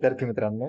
विद्यार्थी मित्रांनो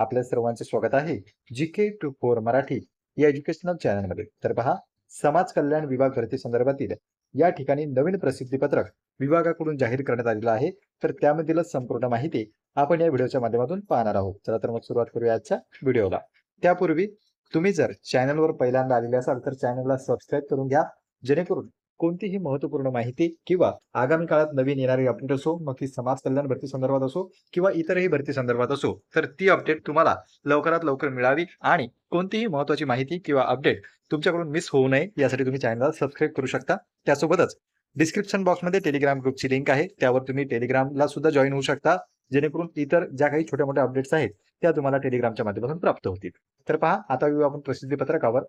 आपल्या सर्वांचे स्वागत आहे G K two four Marathi या एज्युकेशनल चॅनलमध्ये तर पहा समाज कल्याण विभाग भरती संदर्भातील या ठिकाणी नवीन प्रसिद्धी पत्रक विभागाकडून जाहीर करण्यात आलेलं आहे. तर त्यामधील संपूर्ण माहिती आपण या व्हिडिओच्या माध्यमातून पाहणार आहोत. चला तर मग सुरुवात करूया आजच्या व्हिडिओला त्यापूर्वी तुम्ही जर चॅनलवर पहिल्यांदा आलेले असाल तर चॅनलला सबस्क्राईब करून घ्या जेणेकरून कोणतीही महत्त्वपूर्ण माहिती किंवा आगामी काळात नवीन येणारी अपडेट असो मग ती समाज कल्याण भरती संदर्भात असो किंवा इतरही भरती संदर्भात असो तर ती अपडेट तुम्हाला लवकरात लवकर मिळावी आणि कोणतीही महत्त्वाची माहिती किंवा अपडेट तुमच्याकडून मिस होऊ नये यासाठी तुम्ही चॅनलला सबस्क्राईब करू शकता. त्यासोबतच डिस्क्रिप्शन बॉक्समध्ये टेलिग्राम ग्रुपची लिंक आहे. त्यावर तुम्ही टेलिग्रामला सुद्धा जॉईन होऊ शकता जेणेकरून इतर ज्या काही छोट्या मोठ्या अपडेट्स आहेत त्या तुम्हाला टेलिग्रामच्या माध्यमातून प्राप्त होतील. तर पहा आता येऊ आपण प्रसिद्धी पत्रकावर.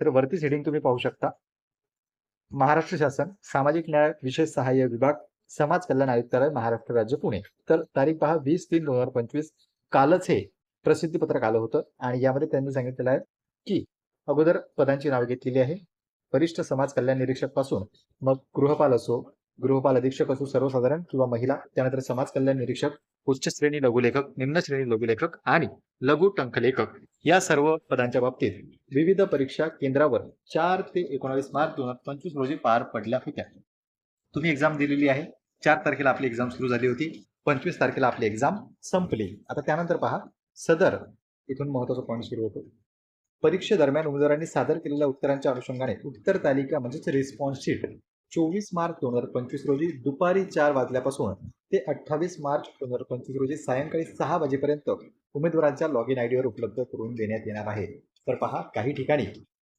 तर वरती हेडिंग तुम्ही पाहू शकता. महाराष्ट्र शासन सामाजिक न्याय विशेष सहाय्य विभाग समाज कल्याण आयुक्तालय महाराष्ट्र राज्य पुणे. तर तारीख पहा वीस तीन दोन हजार पंचवीस. कालच हे प्रसिद्धी पत्रक आलं होतं आणि यामध्ये त्यांनी सांगितलेलं आहे की अगोदर पदांची नावे घेतलेली आहे. वरिष्ठ समाज कल्याण निरीक्षकपासून मग गृहपाल असो गृहपाल अधीक्षक असो सर्वसाधारण किंवा महिला त्यानंतर समाज कल्याण निरीक्षक उच्च श्रेणी लघुलेखक निम्न श्रेणी लघुलेखक आणि लघु टंकलेखक. या सर्व पदांच्या बाबतीत विविध परीक्षा केंद्रावर चार ते एकोणावीस मार्च दोन हजार पंचवीस रोजी पार पडल्या होत्या. तुम्ही एक्झाम दिलेली आहे. चार तारखेला आपली एक्झाम सुरू झाली होती. पंचवीस तारखेला आपली एक्झाम संपली. आता त्यानंतर पहा सदर इथून महत्त्वाचा पॉईंट सुरू होतो. परीक्षेदरम्यान उमेदवारांनी सादर केलेल्या उत्तरांच्या अनुषंगाने उत्तर तालिका म्हणजेच रिस्पॉन्स शीट चोवीस मार्च दोन हजार पंचवीस रोजी दुपारी चार वाजल्यापासून ते अठ्ठावीस मार्च दोन हजार पंचवीस रोजी सायंकाळी सहा वाजेपर्यंत उमेदवारांच्या लॉग इन आयडीवर उपलब्ध करून देण्यात येणार आहे. तर पहा काही ठिकाणी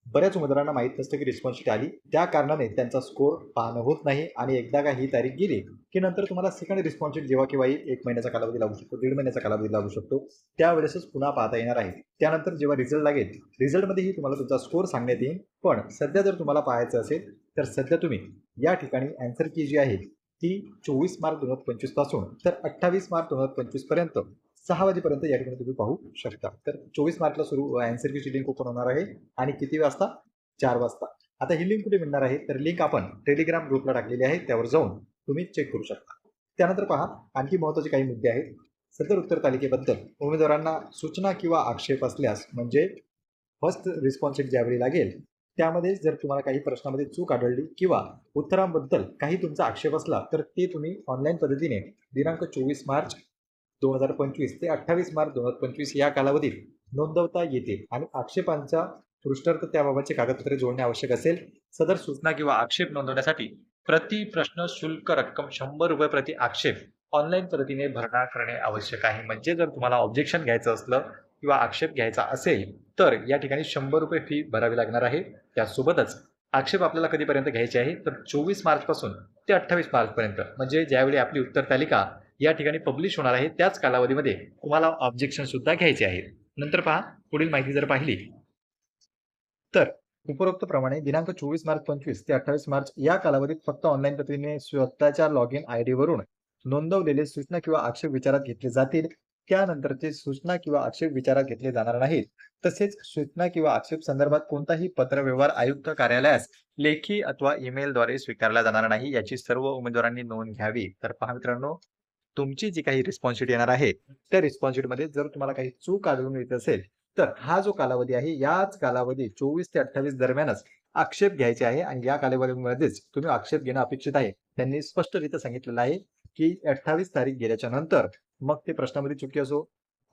बऱ्याच उमेदवारांना माहीत नसतं की रिस्पॉन्स शीट आली. त्या कारणाने त्यांचा स्कोर पाहणं होत नाही आणि एकदा का ही तारीख गेली की नंतर तुम्हाला सेकंड रिस्पॉन्स शीट जेव्हा किंवा येईल एक महिन्याचा कालावधी लागू शकतो दीड महिन्याचा कालावधी लागू शकतो. त्यावेळेसच पुन्हा पाहता येणार आहे. त्यानंतर जेव्हा रिझल्ट लागेल रिझल्टमध्येही तुम्हाला तुमचा स्कोर सांगण्यात येईल. पण सध्या जर तुम्हाला पाहायचं असेल तर सध्या तुम्ही या ठिकाणी अँसर की जी आहे ती चोवीस मार्च दोन हजार पंचवीसपासून तर अठ्ठावीस मार्च दोन हजार पंचवीसपर्यंत. सहा वाजेपर्यंत या ठिकाणी तुम्ही पाहू शकता. तर चोवीस मार्चला सुरू अँसर लिंक ओपन होणार आहे आणि किती वाजता? चार वाजता. आता ही लिंक कुठे मिळणार आहे? तर लिंक आपण टेलिग्राम ग्रुपला टाकलेली आहे. त्यावर जाऊन तुम्ही चेक करू शकता. त्यानंतर पहा आणखी महत्त्वाचे काही मुद्दे आहेत. सदर उत्तर तालिकेबद्दल उमेदवारांना सूचना किंवा आक्षेप असल्यास म्हणजे फर्स्ट रिस्पॉन्स ज्यावेळी लागेल त्यामध्ये जर तुम्हाला काही प्रश्नामध्ये चूक आढळली किंवा उत्तरांबद्दल काही तुमचा आक्षेप असला तर ते तुम्ही ऑनलाईन पद्धतीने दिनांक चोवीस मार्च दोन हजार पंचवीस ते अठ्ठावीस मार्च दोन हजार पंचवीस या कालावधीत नोंदवता येते आणि आक्षेपांच्या पृष्ठार्थ त्याबाबतचे कागदपत्रे जोडणे आवश्यक असेल. सदर सूचना किंवा आक्षेप नोंदवण्यासाठी प्रति प्रश्न शुल्क रक्कम शंभर रुपये प्रति आक्षेप ऑनलाईन पद्धतीने भरणा करणे आवश्यक आहे. म्हणजे जर तुम्हाला ऑब्जेक्शन घ्यायचं असलं किंवा आक्षेप घ्यायचा असेल तर या ठिकाणी शंभर रुपये फी भरावी लागणार आहे. त्यासोबतच आक्षेप आपल्याला कधीपर्यंत घ्यायचे आहे? तर चोवीस मार्चपासून ते अठ्ठावीस मार्चपर्यंत. म्हणजे ज्यावेळी आपली उत्तर तालिका या ठिकाणी पब्लिश होणार आहे. त्याच कालावधीमध्ये तुम्हाला ऑब्जेक्शन सुद्धा घ्यायचे आहे नंतर पहा पुढील माहिती जर पाहिली. तर उपरोक्त प्रमाणे दिनांक चोवीस मार्च पंचवीस ते अठ्ठावीस मार्च या कालावधीत फक्त ऑनलाईन पद्धतीने स्वतःच्या लॉग इन आय वरून नोंदवलेले सूचना किंवा आक्षेप विचारात घेतले जातील. त्यानंतरचे सूचना किंवा आक्षेप विचारात घेतले जाणार नाहीत. तसेच सूचना किंवा आक्षेप संदर्भात कोणताही पत्रव्यवहार आयुक्त कार्यालयास लेखी अथवा ईमेलद्वारे स्वीकारला जाणार नाही. याची सर्व उमेदवारांनी नोंद घ्यावी. तर पहा मित्रांनो तुमची जी काही रिस्पॉन्सिबिलिटी येणार आहे त्या रिस्पॉन्सिबिलिटीमध्ये जर तुम्हाला काही चूक आढळून येत असेल तर हा जो कालावधी आहे याच कालावधी चोवीस ते अठ्ठावीस दरम्यानच आक्षेप घ्यायचे आहे आणि या कालावधीमध्येच तुम्ही आक्षेप घेणं अपेक्षित आहे. त्यांनी स्पष्टरित्या सांगितलेलं आहे की अठ्ठावीस तारीख गेल्याच्यानंतर मग ते प्रश्नामध्ये चुकी असो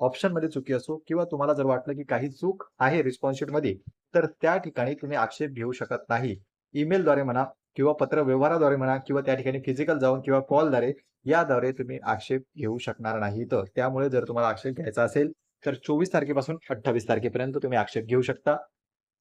ऑप्शनमध्ये चुकी असो किंवा तुम्हाला जर वाटलं की काही चूक आहे रिस्पॉन्समध्ये तर त्या ठिकाणी तुम्ही आक्षेप घेऊ शकत नाही. ईमेलद्वारे म्हणा किंवा पत्र व्यवहाराद्वारे म्हणा किंवा त्या ठिकाणी फिजिकल जाऊन किंवा कॉलद्वारे याद्वारे तुम्ही आक्षेप घेऊ शकणार नाही तर त्यामुळे जर तुम्हाला आक्षेप घ्यायचा असेल तर चोवीस तारखेपासून अठ्ठावीस तारखेपर्यंत तुम्ही आक्षेप घेऊ शकता.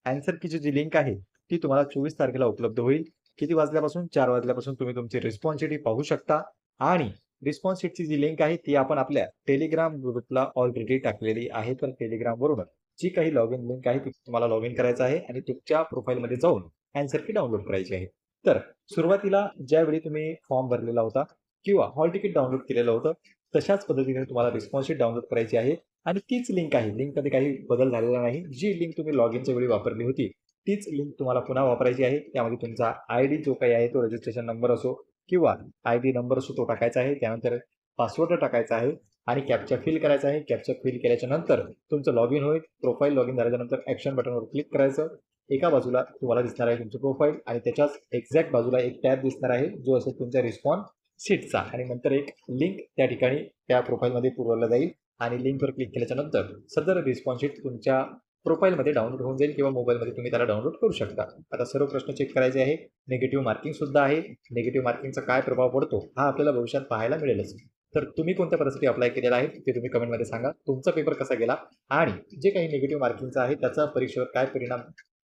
अँसर कीची जी लिंक आहे ती तुम्हाला चोवीस तारखेला उपलब्ध होईल. किती वाजल्यापासून? चार वाजल्यापासून तुम्ही तुमची रिस्पॉन्सिटी पाहू शकता. आणि रिस्पॉन्स शीटची जी लिंक आहे ती आपण आपल्या टेलिग्राम ग्रुपला ऑलरेडी टाकलेली आहे. तर टेलिग्राम जी काही लॉग इन लिंक आहे ती तुम्हाला लॉग इन करायचं आहे आणि तुमच्या प्रोफाईलमध्ये जाऊन अँसर की डाउनलोड करायची आहे. तर सुरुवातीला ज्यावेळी तुम्ही फॉर्म भरलेला होता किंवा हॉल तिकीट डाउनलोड केलेलं होतं तशाच पद्धतीने तुम्हाला रिस्पॉन्सशीट डाउनलोड करायची आहे. आणि तीच लिंक आहे. लिंकमध्ये काही बदल झालेला नाही. जी लिंक तुम्ही लॉग इनच्या वेळी वापरली होती तीच लिंक तुम्हाला पुन्हा वापरायची आहे. त्यामध्ये तुमचा आय डी जो काही आहे तो रजिस्ट्रेशन नंबर असो किंवा आय डी नंबर असो तो टाकायचा आहे. त्यानंतर पासवर्ड टाकायचा आहे आणि कॅप्चा फिल करायचा आहे. कॅप्चा फिल केल्याच्यानंतर तुमचं लॉग इन होईल प्रोफाईल लॉग इन झाल्याच्यानंतर ॲक्शन बटनवर क्लिक करायचं. एका बाजूला तुम्हाला दिसणार आहे तुमचं प्रोफाईल आणि त्याच्याच एक्झॅक्ट बाजूला एक टॅब दिसणार आहे जो असेल तुमच्या रिस्पॉन्स सीटचा आणि नंतर एक लिंक त्या ठिकाणी त्या प्रोफाईलमध्ये पुरवला जाईल आणि लिंकवर क्लिक केल्याच्यानंतर सदर रिस्पॉन्स शीट तुमच्या प्रोफाईलमध्ये डाउनलोड होऊन जाईल किंवा मोबाईलमध्ये तुम्ही त्याला डाउनलोड करू शकता. आता सर्व प्रश्न चेक करायचे आहे. निगेटिव्ह मार्किंग सुद्धा आहे. निगेटिव्ह मार्किंगचा काय प्रभाव पडतो हा आपल्याला भविष्यात पाहायला मिळेलच. तर तुम्ही कोणत्या पदासाठी अप्लाय केलेला आहे ते तुम्ही कमेंटमध्ये सांगा. तुमचा पेपर कसा गेला आणि जे काही निगेटिव्ह मार्किंगचा आहे त्याचा परीक्षेवर काय परिणाम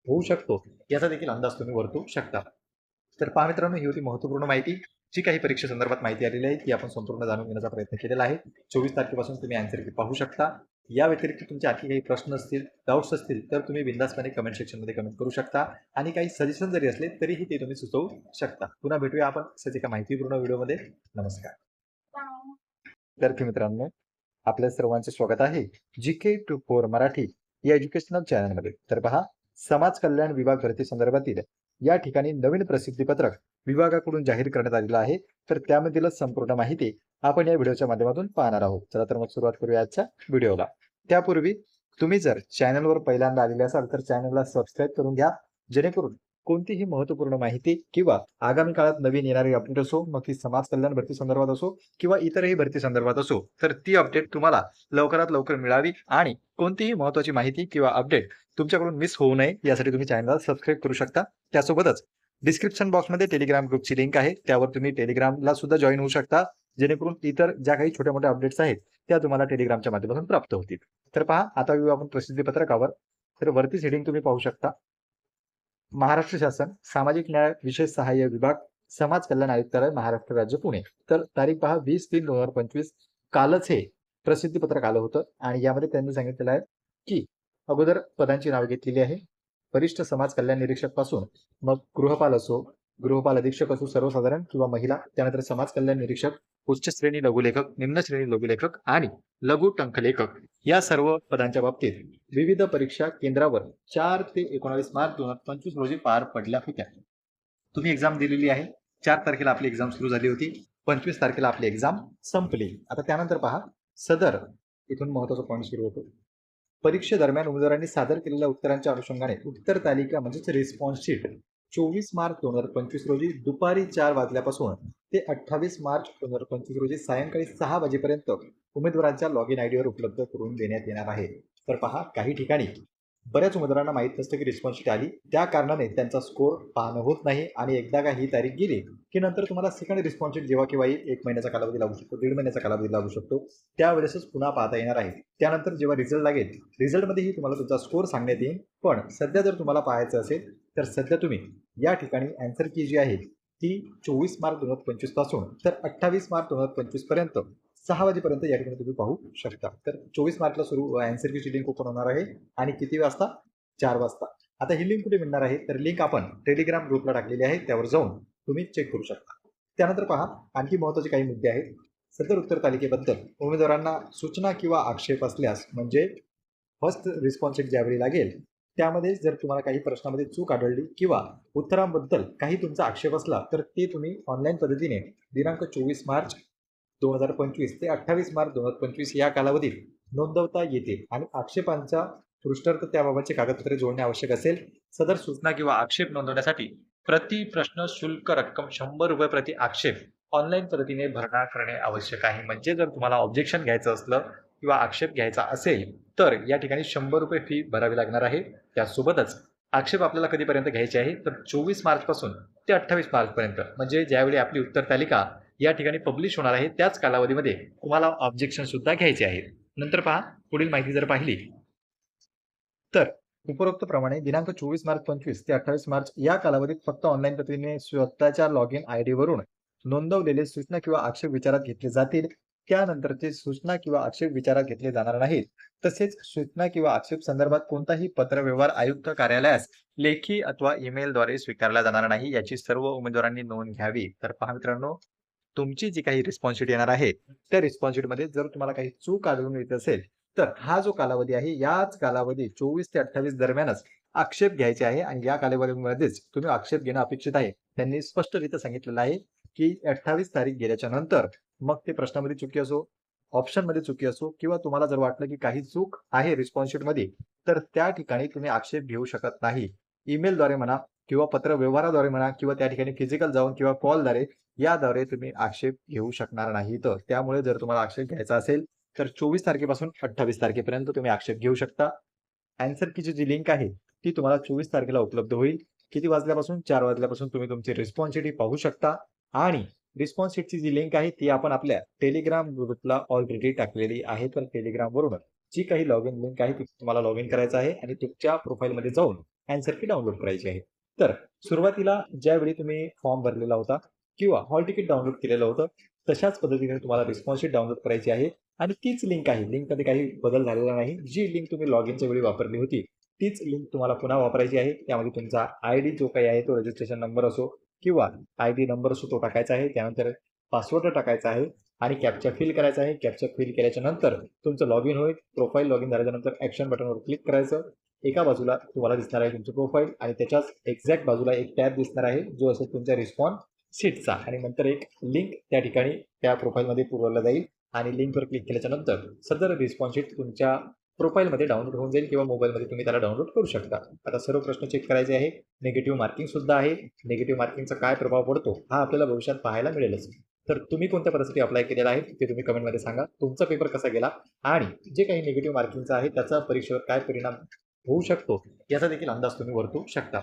होऊ शकतो. याचा देखील अंदाज तुम्ही वर्तवू शकता. तर पहा मित्रांनो ही होती महत्त्वपूर्ण माहिती. जी काही परीक्षेसंदर्भात माहिती आलेली आहे ती आपण संपूर्ण जाणून घेण्याचा प्रयत्न केलेला आहे. चोवीस तारखेपासून तुम्ही आन्सर की पाहू शकता. या व्यतिरिक्त तुमचे आणखी काही प्रश्न असतील डाऊट्स असतील तर तुम्ही बिंदासपणे कमेंट सेक्शनमध्ये कमेंट करू शकता. आणि काही सजेशन जरी असले तरीही ते तुम्ही सुचवू शकता. पुन्हा भेटूया आपण अशाच एका माहितीपूर्ण व्हिडिओमध्ये. नमस्कार. विद्यार्थी मित्रांनो आपल्या सर्वांचे स्वागत आहे. G K two four Marathi या एज्युकेशनल चॅनलमध्ये तर पहा समाज कल्याण विभाग भरती संदर्भातील या ठिकाणी नवीन प्रसिद्धीपत्रक विभागाकडून जाहीर करण्यात आलेलं आहे. तर त्यामधील संपूर्ण माहिती आपण या व्हिडिओच्या माध्यमातून पाहणार आहोत. चला तर मग सुरुवात करूया आजच्या व्हिडिओला. त्यापूर्वी तुम्ही जर चॅनलवर पहिल्यांदा आलेले असाल तर चॅनलला सबस्क्राईब करून घ्या. जेणेकरून कोणतीही महत्त्वपूर्ण माहिती किंवा आगामी काळात नवीन येणारी अपडेट असो मग ती समाज कल्याण भरती संदर्भात असो किंवा इतरही भरती संदर्भात असो तर ती अपडेट तुम्हाला लवकरात लवकर मिळावी आणि कोणतीही महत्त्वाची माहिती किंवा अपडेट तुमच्याकडून मिस होऊ नये यासाठी तुम्ही चॅनलला सबस्क्राईब करू शकता. त्यासोबतच डिस्क्रिप्शन बॉक्समध्ये टेलिग्राम ग्रुपची लिंक आहे त्यावर तुम्ही टेलिग्रामला सुद्धा जॉईन होऊ शकता जेणेकरून इतर ज्या काही छोट्या मोठ्या अपडेट्स आहेत त्या तुम्हाला टेलिग्रामच्या माध्यमातून प्राप्त होतील. तर पहा आता येऊ आपण प्रसिद्धी पत्रकावर. तर वरती हेडिंग तुम्ही पाहू शकता. महाराष्ट्र शासन सामाजिक न्याय विशेष सहाय्य विभाग समाज कल्याण आयुक्तालय महाराष्ट्र राज्य पुणे. तर तारीख पहा वीस तीन दोन हजार पंचवीस. कालच हे प्रसिद्धी पत्रक आलं होतं आणि यामध्ये त्यांनी सांगितलेलं आहे की अगोदर पदांची नावे घेतलेली आहे. वरिष्ठ समाज कल्याण निरीक्षकपासून मग गृहपाल असो गृहपाल अधीक्षक असो सर्वसाधारण किंवा महिला त्यानंतर समाज कल्याण निरीक्षक उच्च श्रेणी लघुलेखक निम्न श्रेणी लघुलेखक आणि लघु टंकलेखक या सर्व पदांच्या बाबतीत विविध परीक्षा केंद्रावर चार ते एकोणावीस मार्च दोन हजार पंचवीस रोजी पार पडल्या होत्या. तुम्ही एक्झाम दिलेली आहे. चार तारखेला आपली एक्झाम सुरू झाली होती. पंचवीस तारखेला आपली एक्झाम संपली. आता त्यानंतर पहा सदर इथून महत्त्वाचा पॉईंट सुरू होतो. परीक्षेदरम्यान उमेदवारांनी सादर केलेल्या उत्तरांच्या अनुषंगाने उत्तर तालिका म्हणजेच रिस्पॉन्स शीट चोवीस मार्च दोन हजार पंचवीस रोजी दुपारी चार वाजल्यापासून ते अठ्ठावीस मार्च दोन हजार पंचवीस रोजी सायंकाळी सहा वाजेपर्यंत उमेदवारांच्या लॉग इन आयडीवर उपलब्ध करून देण्यात येणार आहे. तर पहा काही ठिकाणी बऱ्याच उमेदवारांना माहीत नसतं की रिस्पॉन्स शीट आली. त्या कारणाने त्यांचा स्कोर पाहणं होत नाही आणि एकदा का ही तारीख गेली की नंतर तुम्हाला सेकंड रिस्पॉन्स शीट जेव्हा किंवा येईल एक महिन्याचा कालावधी लागू शकतो दीड महिन्याचा कालावधी लागू शकतो. त्यावेळेसच पुन्हा पाहता येणार आहे. त्यानंतर जेव्हा रिझल्ट लागेल रिझल्टमध्येही तुम्हाला तुमचा स्कोर सांगण्यात येईल. पण सध्या जर तुम्हाला पाहायचं असेल तर सध्या तुम्ही या ठिकाणी अँसर की जी आहे ती चोवीस मार्च दोन हजार पंचवीसपासून तर अठ्ठावीस मार्च दोन हजार पंचवीसपर्यंत. सहा वाजेपर्यंत या ठिकाणी तुम्ही पाहू शकता. तर चोवीस मार्चला सुरू अँसर कीची लिंक ओपन होणार आहे आणि किती वाजता? चार वाजता. आता ही लिंक कुठे मिळणार आहे? तर लिंक आपण टेलिग्राम ग्रुपला टाकलेली आहे. त्यावर जाऊन तुम्ही चेक करू शकता. त्यानंतर पहा आणखी महत्त्वाचे काही मुद्दे आहेत. सदर उत्तर तालिकेबद्दल उमेदवारांना सूचना किंवा आक्षेप असल्यास म्हणजे फर्स्ट रिस्पॉन्स ज्यावेळी लागेल त्यामध्ये जर तुम्हाला काही प्रश्नामध्ये चूक आढळली किंवा उत्तरांबद्दल काही तुमचा आक्षेप असला तर ते तुम्ही ऑनलाईन पद्धतीने दिनांक चोवीस मार्च दोन हजार पंचवीस ते अठ्ठावीस मार्च दोन हजार पंचवीस या कालावधीत नोंदवता येतील आणि आक्षेपांच्या पृष्ठार्थ त्याबाबतचे कागदपत्रे जोडणे आवश्यक असेल. सदर सूचना किंवा आक्षेप नोंदवण्यासाठी प्रति प्रश्न शुल्क रक्कम शंभर रुपये प्रति आक्षेप ऑनलाईन पद्धतीने भरणा करणे आवश्यक आहे. म्हणजे जर तुम्हाला ऑब्जेक्शन घ्यायचं असलं किंवा आक्षेप घ्यायचा असेल तर या ठिकाणी शंभर रुपये फी भरावी लागणार आहे. त्यासोबतच आक्षेप आपल्याला कधीपर्यंत घ्यायचे आहे? तर चोवीस मार्चपासून ते अठ्ठावीस मार्चपर्यंत. म्हणजे ज्यावेळी आपली उत्तर तालिका या ठिकाणी पब्लिश होणार आहे. त्याच कालावधीमध्ये तुम्हाला ऑब्जेक्शन सुद्धा घ्यायचे आहे नंतर पहा पुढील माहिती जर पाहिली. तर उपरोक्त प्रमाणे दिनांक चोवीस मार्च पंचवीस ते अठ्ठावीस मार्च या कालावधीत फक्त ऑनलाईन पद्धतीने स्वतःच्या लॉग इन आय वरून नोंदवलेले सूचना किंवा आक्षेप विचारात घेतले जातील. त्यानंतरचे सूचना किंवा आक्षेप विचारात घेतले जाणार नाहीत. तसेच सूचना किंवा आक्षेप संदर्भात कोणताही पत्रव्यवहार आयुक्त कार्यालयास लेखी अथवा ईमेलद्वारे स्वीकारला जाणार नाही. याची सर्व उमेदवारांनी नोंद घ्यावी. तर पहा मित्रांनो तुमची जी काही रिस्पॉन्सिबिलिटी येणार आहे त्या रिस्पॉन्सिबिलिटीमध्ये जर तुम्हाला काही चूक आढळून येत असेल तर हा जो कालावधी आहे याच कालावधी चोवीस ते अठ्ठावीस दरम्यानच आक्षेप घ्यायचे आहे आणि या कालावधीमध्येच तुम्ही आक्षेप घेणं अपेक्षित आहे. त्यांनी स्पष्टरित्या सांगितलेलं आहे की अठ्ठावीस तारीख गेल्याच्यानंतर मग ते प्रश्नामध्ये चुकी असो ऑप्शनमध्ये चुकी असो किंवा तुम्हाला जर वाटलं की काही चूक आहे रिस्पॉन्स तर त्या ठिकाणी तुम्ही आक्षेप घेऊ शकत नाही. ईमेलद्वारे म्हणा किंवा पत्र व्यवहाराद्वारे म्हणा किंवा त्या ठिकाणी फिजिकल जाऊन किंवा कॉलद्वारे याद्वारे तुम्ही आक्षेप घेऊ शकणार नाही तर त्यामुळे जर तुम्हाला आक्षेप घ्यायचा असेल तर चोवीस तारखेपासून अठ्ठावीस तारखेपर्यंत तुम्ही आक्षेप घेऊ शकता. अँसर की जी लिंक आहे ती तुम्हाला चोवीस तारखेला उपलब्ध होईल. किती वाजल्यापासून? चार वाजल्यापासून तुम्ही तुमची रिस्पॉन्स शीट पाहू शकता. आणि रिस्पॉन्स शीटची जी लिंक आहे ती आपण आपल्या टेलिग्राम ग्रुपला ऑलरेडी टाकलेली आहे. तर टेलिग्रामवरून जी काही लॉग इन लिंक आहे ती तुम्हाला लॉग इन करायचं आहे आणि तुमच्या प्रोफाईलमध्ये जाऊन अँसर की डाउनलोड करायची आहे. तर सुरुवातीला ज्यावेळी तुम्ही फॉर्म भरलेला होता किंवा हॉल तिकीट डाउनलोड केलेलं होतं तशाच पद्धतीने तुम्हाला रिस्पॉन्सशीट डाउनलोड करायची आहे. आणि तीच लिंक आहे. लिंकमध्ये काही बदल झालेला नाही. जी लिंक तुम्ही लॉग इनच्या वेळी वापरली होती तीच लिंक तुम्हाला पुन्हा वापरायची आहे. त्यामध्ये तुमचा आय डी जो काही आहे तो रजिस्ट्रेशन नंबर असो किंवा आय डी नंबर असो तो टाकायचा आहे. त्यानंतर पासवर्ड टाकायचा आहे आणि कॅप्चा फिल करायचा आहे. कॅप्चा फिल केल्याच्यानंतर तुमचं लॉग इन होईल प्रोफाईल लॉग इन झाल्याच्यानंतर ॲक्शन बटनवर क्लिक करायचं. एका बाजूला तुम्हाला दिसणार आहे तुमचं प्रोफाईल आणि त्याच्याच एक्झॅक्ट बाजूला एक टॅब दिसणार आहे जो असेल तुमच्या रिस्पॉन्स सीटचा आणि नंतर एक लिंक त्या ठिकाणी त्या प्रोफाईलमध्ये पुरवला जाईल आणि लिंकवर क्लिक केल्याच्यानंतर सदर रिस्पॉन्स शीट तुमच्या प्रोफाईलमध्ये डाउनलोड होऊन जाईल किंवा मोबाईलमध्ये तुम्ही त्याला डाउनलोड करू शकता. आता सर्व प्रश्न चेक करायचे आहे निगेटिव्ह मार्किंग सुद्धा आहे. निगेटिव्ह मार्किंगचा काय प्रभाव पडतो हा आपल्याला भविष्यात पाहायला मिळेलच. तर तुम्ही कोणत्या पदासाठी अप्लाय केलेला आहे ते तुम्ही कमेंटमध्ये सांगा. तुमचा पेपर कसा गेला आणि जे काही निगेटिव्ह मार्किंगचा आहे त्याचा परीक्षेवर काय परिणाम होऊ शकतो. याचा देखील अंदाज तुम्ही वर्तवू शकता.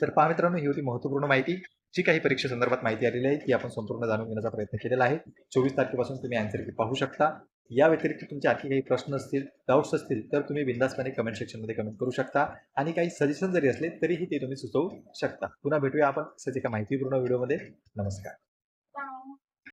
तर पहा मित्रांनो ही होती महत्त्वपूर्ण माहिती. जी काही परीक्षेसंदर्भात माहिती आलेली आहे ती आपण संपूर्ण जाणून घेण्याचा प्रयत्न केलेला आहे. चोवीस तारखेपासून तुम्ही आन्सर की पाहू शकता. या व्यतिरिक्त तुमचे आणखी काही प्रश्न असतील डाऊट्स असतील तर तुम्ही बिंदासपणे कमेंट सेक्शनमध्ये कमेंट करू शकता. आणि काही सजेशन जरी असले तरीही ते तुम्ही सुचवू शकता. पुन्हा भेटूया आपण अशाच एका माहितीपूर्ण व्हिडिओमध्ये नमस्कार.